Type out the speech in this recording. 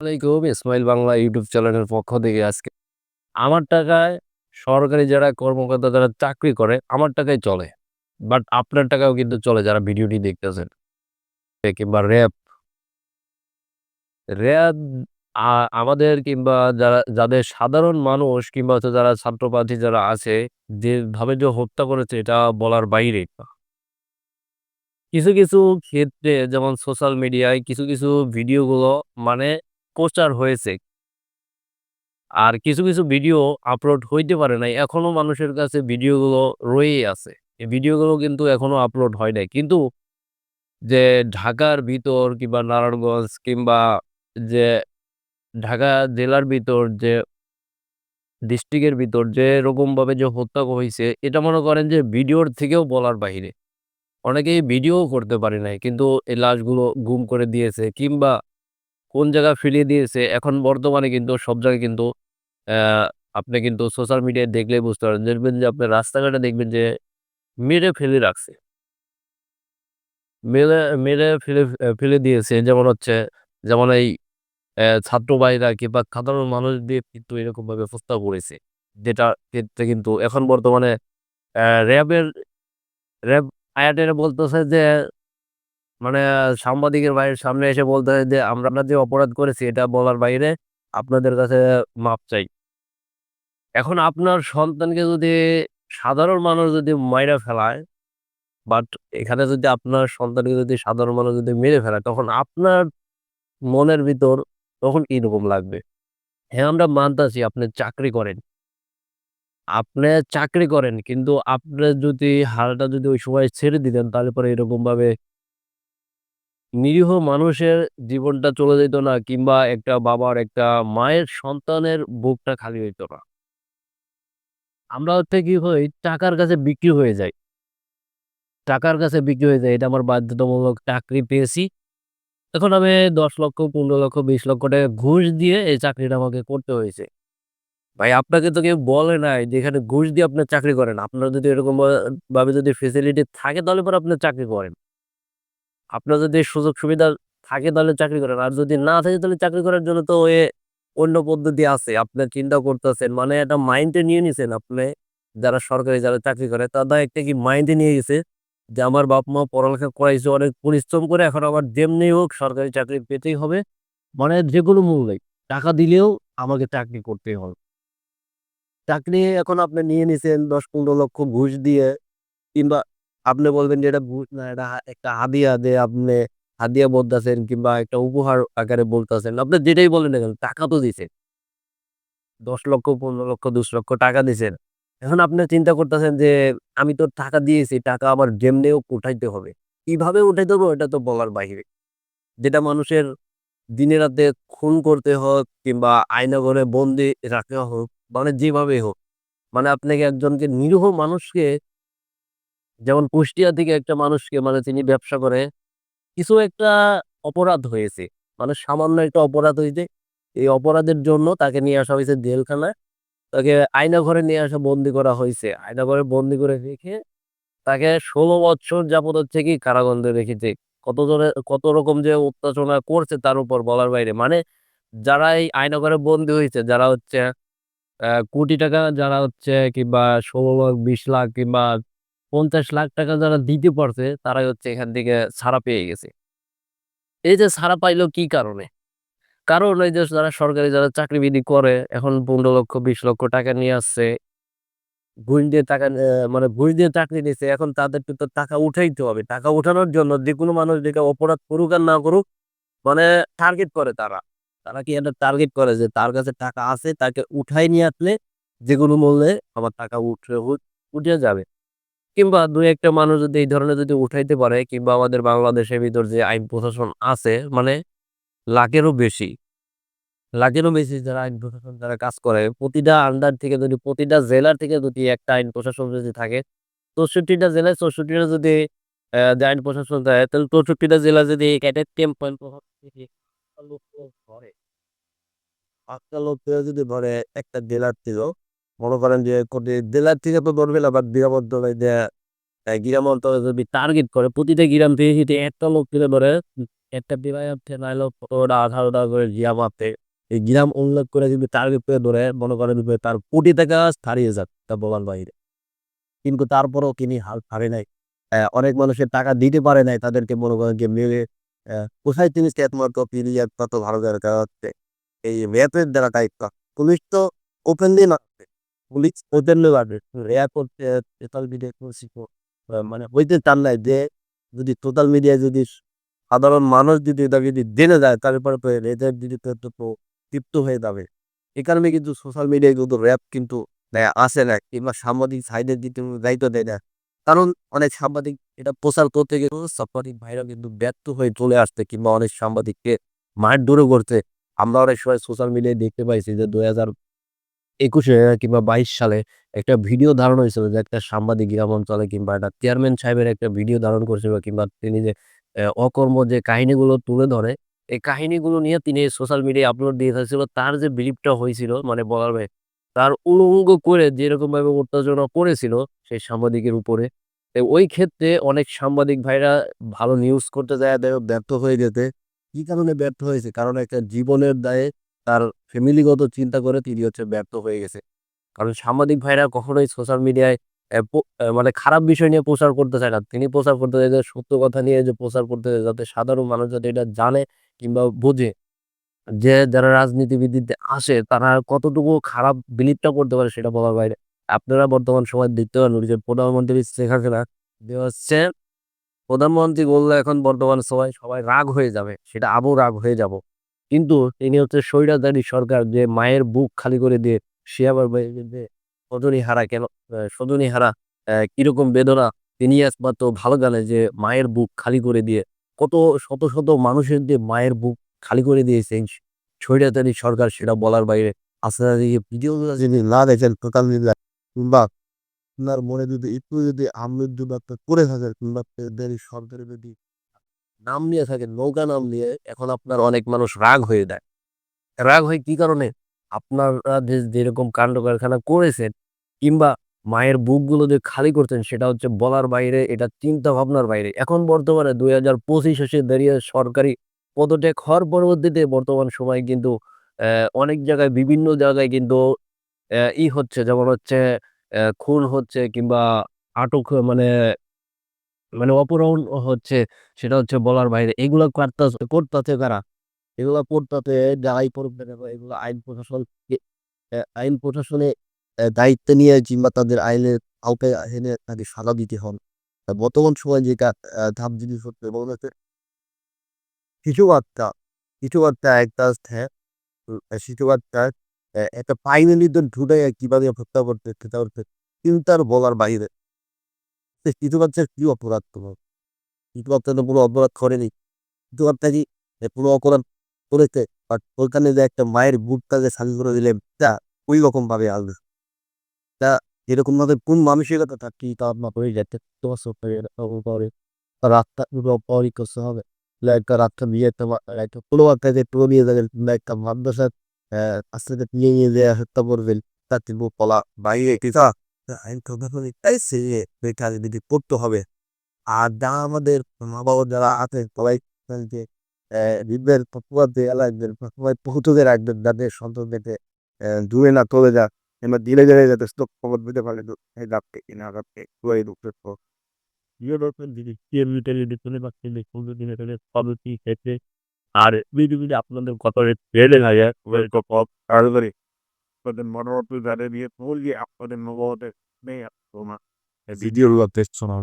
Ismail Bangla YouTube চ্যানেলের পক্ষ থেকে আজকে আমার টাকায় সরকারি যারা কর্মকর্তা যারা চাকরি করে আমার টাকায় চলে। বাট আপনার টাকাও কিন্তু চলে যারা ভিডিওটি দেখতেছেন। কিংবা র্যাব। র্যাব আমাদের কিংবা যারা যাদের সাধারণ মানুষ কিংবা হচ্ছে যারা ছাত্রপাতি যারা আছে যেভাবে যে হত্যা করেছে এটা বলার বাইরে। কিছু, কিছু ক্ষেত্রে যেমন সোশ্যাল মিডিয়ায় কিছু, কিছু ভিডিওগুলো মানে প্রচার হয়েছে। আর কিছু, কিছু ভিডিও আপলোড হইতে পারে নাই। এখনও মানুষের কাছে ভিডিওগুলো রয়েই আছে। এই ভিডিওগুলো কিন্তু এখনও আপলোড হয় নাই। কিন্তু যে ঢাকার ভিতর কিংবা নারায়ণগঞ্জ কিংবা যে ঢাকা জেলার ভিতর যে ডিস্ট্রিক্টের ভিতর যেরকমভাবে যে হত্যা হয়েছে এটা মনে করেন যে ভিডিওর থেকেও বলার বাহিরে। অনেকেই ভিডিও করতে পারে নাই। কিন্তু এই লাশগুলো গুম করে দিয়েছে কিংবা কোন জায়গায় ফেলিয়ে দিয়েছে এখন বর্তমানে কিন্তু সব জায়গায় কিন্তু আপনি কিন্তু সোশ্যাল মিডিয়ায় দেখলেই বুঝতে পারেন। দেখবেন যে আপনি রাস্তাঘাটে দেখবেন যে মেরে ফেলে রাখছে। মেরে মেরে ফেলে ফেলে দিয়েছে যেমন হচ্ছে, যেমন এই ছাত্র কিংবা সাধারণ মানুষদের কিন্তু এরকমভাবে প্রস্তাব করেছে। যেটা ক্ষেত্রে কিন্তু এখন বর্তমানে র্যাবের, র্যাব আয়াটের বলতেছে যে মানে সাংবাদিকের ভাইয়ের সামনে এসে বলতে হয় যে আমরা যে অপরাধ করেছি এটা বলার বাইরে আপনাদের কাছে মাপ চাই। এখন আপনার সন্তানকে যদি সাধারণ মানুষ যদি মাইরা ফেলায় বাট এখানে যদি আপনার সন্তানকে যদি সাধারণ মানুষ যদি মেরে ফেলায় তখন আপনার মনের ভিতর তখন কীরকম লাগবে? হ্যাঁ, আমরা মানতাছি আপনি চাকরি করেন। আপনি চাকরি করেন কিন্তু আপনি যদি হালটা যদি ওই সময় ছেড়ে দিতেন তাহলে পরে এরকমভাবে নিরীহ মানুষের জীবনটা চলে যেত না কিংবা একটা বাবার একটা মায়ের সন্তানের বুকটা খালি হইতো না। আমরা হচ্ছে কি হই টাকার কাছে বিক্রি হয়ে যাই। টাকার কাছে বিক্রি হয়ে যায়। এটা আমার বাধ্যতামূলক চাকরি পেয়েছি। এখন আমি দশ লক্ষ, পনেরো লক্ষ, বিশ লক্ষ টাকা ঘুষ দিয়ে এই চাকরিটা আমাকে করতে হয়েছে। ভাই আপনাকে তো কেউ বলে নাই যে এখানে ঘুষ দিয়ে আপনার চাকরি করেন। আপনার যদি এরকম ভাবে যদি ফেসিলিটি থাকে তাহলে পরে আপনি চাকরি করেন। আপনার যদি সুযোগ সুবিধা থাকে তাহলে চাকরি করেন। আর যদি না থাকে তাহলে চাকরি করার জন্য তো এ অন্য পদ্ধতি আছে। আপনি চিন্তা করতেছেন মানে একটা মাইন্ডে নিয়ে নিছেন আপনি, যারা সরকারি যারা চাকরি করে, তারা একটা কি মাইন্ডে নিয়ে গেছে যে আমার বাপ মা পড়ালেখা করাইছে, অনেক পরিশ্রম করে এখন আমার যেমনি হোক সরকারি চাকরি পেতেই হবে। মানে যেকোনো মূল্যে টাকা দিলেও আমাকে চাকরি করতেই হবে। চাকরি এখন আপনি নিয়ে নিছেন দশ পনেরো লক্ষ ঘুষ দিয়ে কিংবা আপনি বলবেন যে এটা না, এটা একটা হাদিয়া যে আপনি হাদিয়া বলতেছেন কিংবা একটা উপহার আকারে বলতেছেন। আপনি যেটাই বলেন না কেন, টাকা তো দিছেন। দশ লক্ষ, পনেরো লক্ষ দুশ লক্ষ টাকা দিছেন। এখন আপনি চিন্তা করতেছেন যে আমি তো টাকা দিয়েছি, টাকা আমার যেমনেও উঠাইতে হবে। কীভাবে উঠাইতে হবে এটা তো বলার বাহিরে। যেটা মানুষের দিনে রাতে খুন করতে হোক কিংবা আয়নাঘরে বন্দি রাখা হোক মানে যেভাবে হোক মানে আপনাকে একজনকে নিরীহ মানুষকে যেমন কুষ্টিয়া থেকে একটা মানুষকে মানে তিনি ব্যবসা করে, কিছু একটা অপরাধ হয়েছে। মানে সামান্য একটা অপরাধ হয়েছে। এই অপরাধের জন্য তাকে নিয়ে আসা হয়েছে জেলখানায় তাকে আয়না ঘরে নিয়ে আসা বন্দি করা হয়েছে। আয়না ঘরে বন্দি করে রেখে তাকে ষোলো বছর যাবত হচ্ছে কি কারাগন্ধে রেখেছে। কত জনের কত রকম যে অত্যাচনা করছে তার উপর বলার বাইরে। মানে যারা এই আয়না ঘরে বন্দি হয়েছে, যারা হচ্ছে কোটি টাকা, যারা হচ্ছে কিংবা ষোলো লাখ, বিশ লাখ কিংবা পঞ্চাশ লাখ টাকা যারা দিতে পারছে, তারাই হচ্ছে এখান থেকে ছাড়া পেয়ে গেছে। এই যে ছাড়া পাইলো কি কারণে? কারণ এই যে যারা সরকারি যারা চাকরিবিধি করে, এখন পনেরো লক্ষ, বিশ লক্ষ টাকা নিয়ে আসছে। ঘুষ দিয়ে টাকা মানে ঘুষ দিয়ে চাকরি নিচ্ছে এখন তাদের তো টাকা উঠাইতে হবে। টাকা উঠানোর জন্য যে কোনো মানুষ যেটা অপরাধ করুক আর না করুক মানে টার্গেট করে তারা। তারা কি একটা টার্গেট করে যে তার কাছে টাকা আছে, তাকে উঠাই নিয়ে আসলে যে কোনো মূল্যে আমার টাকা উঠে উঠে যাবে। কিংবা দুই একটা মানুষ যদি এই ধরনের যদি উঠাইতে পারে, কিংবা আমাদের বাংলাদেশের ভিতর যে আইন প্রশাসন আছে মানে লাখেরও বেশি লাখেরও বেশি যারা আইন প্রশাসন যারা কাজ করে, প্রতিটা আন্ডার থেকে যদি, প্রতিটা জেলার থেকে যদি একটা আইন প্রশাসন যদি থাকে, চৌষট্টিটা জেলায় চৌষট্টিটা যদি যে আইন প্রশাসন থাকে তাহলে চৌষট্টিটা জেলা যদি লোক যদি ধরে একটা জেলার থেকে মনে করেন যে জেলার থেকে তো ধরবে না বাট গ্রাম যে গ্রাম অঞ্চলে যদি টার্গেট করে, প্রতিটা গ্রাম থেকে যদি একটা লোক তুলে ধরে, একটা ডিভাইসে নাইলো ১৫টা ১৮টা করে গ্রাম আছে। এই গ্রাম উল্লেখ করে যদি টার্গেট করে ধরে, মনে করেন তার কোটি টাকা হারিয়ে যাক তা বলার বাইরে। কিন্তু তারপরেও তিনি হাল ছাড়ে নাই। অনেক মানুষের টাকা দিতে পারে নাই তাদেরকে, মনে করেন যে মেরে কোথায় তিনি একমাত্র পিরিয়ড কত জায়গা হচ্ছে। এই র‍্যাপের দ্বারা টাইপটা। পুলিশ তো ওপেনলি মারছে। পুলিশ সোশ্যাল মিডিয়া মানে চান নাই যে যদি যদি সাধারণ মানুষ যদি এটা যদি জেনে যায়, তারপরে যদি তৃপ্ত হয়ে যাবে। এ কারণে কিন্তু সোশ্যাল মিডিয়ায় কিন্তু র‍্যাপ কিন্তু আসে না কিংবা সাংবাদিক সাইডের দিকে দায়িত্ব দেয় না। কারণ অনেক সাংবাদিক এটা প্রচার করতে গিয়ে সাংবাদিক ভাইরা কিন্তু ব্যর্থ হয়ে চলে আসছে কিংবা অনেক সাংবাদিককে মার মারধরও করছে। আমরা অনেক সময় সোশ্যাল মিডিয়ায় দেখতে পাইছি যে ২০২১ এ কিংবা ২২ সালে একটা ভিডিও ধারণ হয়েছিল যে একটা সাংবাদিক গ্রাম অঞ্চলে কিংবা একটা চেয়ারম্যান সাহেবের একটা ভিডিও ধারণ করছিল কিংবা তিনি যে অকর্ম যে কাহিনীগুলো তুলে ধরে, এই কাহিনীগুলো নিয়ে তিনি সোশ্যাল মিডিয়ায় আপলোড দিয়ে ফেলছিল। তার যে বিলিপটা হয়েছিল মানে বলার। তার উলঙ্গ করে যেরকমভাবে উত্তেজনা করেছিল সেই সাংবাদিকের উপরে। ওই ক্ষেত্রে অনেক সাংবাদিক ভাইরা ভালো নিউজ করতে যায়া ব্যর্থ হয়ে যেতে কি কারণে ব্যর্থ হয়েছে? কারণ একটা জীবনের দায়ে তার ফ্যামিলিগত চিন্তা করে তিনি হচ্ছে ব্যর্থ হয়ে গেছে। কারণ সাংবাদিক ভাইরা কখনোই সোশ্যাল মিডিয়ায় মানে খারাপ বিষয় নিয়ে প্রচার করতে চায় না। তিনি প্রচার করতে যে, সত্য কথা নিয়ে যে প্রচার করতে চায়, যাতে সাধারণ মানুষ যাতে এটা জানে কিংবা বোঝে। যে, যারা রাজনীতিবিদতে আসে, তারা কতটুকু খারাপ বিলিপটা করতে পারে সেটা বলার বাইরে। আপনারা বর্তমান সময় দেখতে পারেন যে প্রধানমন্ত্রী শেখ হাসিনা, যে হচ্ছে প্রধানমন্ত্রী বললে, এখন বর্তমান সময় সবাই রাগ হয়ে যাবে। সেটা আবু রাগ হয়ে যাব। কিন্তু তিনি হচ্ছে স্বৈরাচারী সরকার যে মায়ের বুক খালি করে দিয়ে সে আবার যে স্বজনীহারা কেন অ্যা স্বজনীহারা অ্যা কীরকম বেদনা তিনি একমাত্র ভালো জানে যে মায়ের বুক খালি করে দিয়ে কত শত, শত মানুষের যে মায়ের বুক খালি করে দিয়েছে স্বৈরাচারী সরকার সেটা বলার বাইরে। এই ভিডিওগুলো যদি না দেখেন মিডিয়ায় কিংবা আপনার মনে যদি একটু যদি একটা করে থাকেন কিংবা সরকারের যদি নাম নিয়ে থাকেন, নৌকা নাম নিয়ে এখন আপনার অনেক মানুষ রাগ হয়ে যায়। রাগ হয় কি কারণে? আপনারা যে যেরকম কান্ড কারখানা করেছেন কিংবা মায়ের বুকগুলো যে খালি করছেন সেটা হচ্ছে বলার বাইরে, এটা চিন্তা ভাবনার বাইরে। এখন বর্তমানে ২০২৫ এসে দাঁড়িয়ে সরকারি পদত্যাগ হওয়ার পরবর্তীতে বর্তমান সময় কিন্তু অনেক জায়গায় বিভিন্ন জায়গায় কিন্তু ই হচ্ছে যেমন হচ্ছে খুন হচ্ছে কিংবা আটক মানে মানে অপহরণ হচ্ছে, সেটা হচ্ছে বলার বাইরে। এগুলা কারতাছে, করতাছে কারা? এগুলা করতাছে যারাই কেন, এগুলো আইন প্রশাসনকে আইন প্রশাসনে দায়িত্ব নিয়ে কিংবা তাদের আইনের আওতায় এনে তাকে সাজা দিতে হন বর্তমান সময়ে অ্যা ধাপ জিনিস হচ্ছে মনে হচ্ছে কিছু বার্তা কিছু বার্তা একটা শিশু অ্যা একটা পাইনারিদের ঢুকাইয়া কীভাবে হত্যা করছে সেটা হচ্ছে চিন্তার বলার বাইরে। সে শিশু বাচ্চার কি অপরাধ করল? শিশু তো কোনো অপরাধ করেনি। শিশু বাচ্চা কি কোনো অপরাধ করেছে? বাট ওইখানে যে একটা মায়ের বুকটা যে খালি করে দিলেন, তা ঐরকম ভাবে আসবে। তা এরকমভাবে কোন মানসিকতা থাকলে তা আপনার হয়ে যাচ্ছে তোমার রাতটা পুরো অপহরণ করতে হবে। একটা রাতটা বিয়ে একটা একটা কোনো একটা যে পুরো নিয়ে যাবেন কিংবা একটা মাদ্রাসার আস্তে আস্তে নিয়ে নিয়ে যেয়ে হত্যা করবেন। তার কিন্তু বলা বাইরে আইন চাইছে যে বেকার যদি করতে হবে। আর যারা আমাদের মা-বাবা যারা আছে সবাই যে হৃদয়ের পক্ষপাতী এলাকাদের সবাই পৌঁছতে রাখবেন যাতে সন্তানদেরকে দূরে না চলে যাক কিংবা ধীরে, ধীরে যাতে স্টপ খবর পেতে পারে এই রাখতে কিনা রাখতে খুবই দুঃখের আর আপনাদের কত রেটে লাগে তাড়াতাড়ি আপনাদের মনোবল যাদের নিয়ে বলি আপনাদের মনোবলতে নেই আপনার ভিডিওগুলো দেখছ না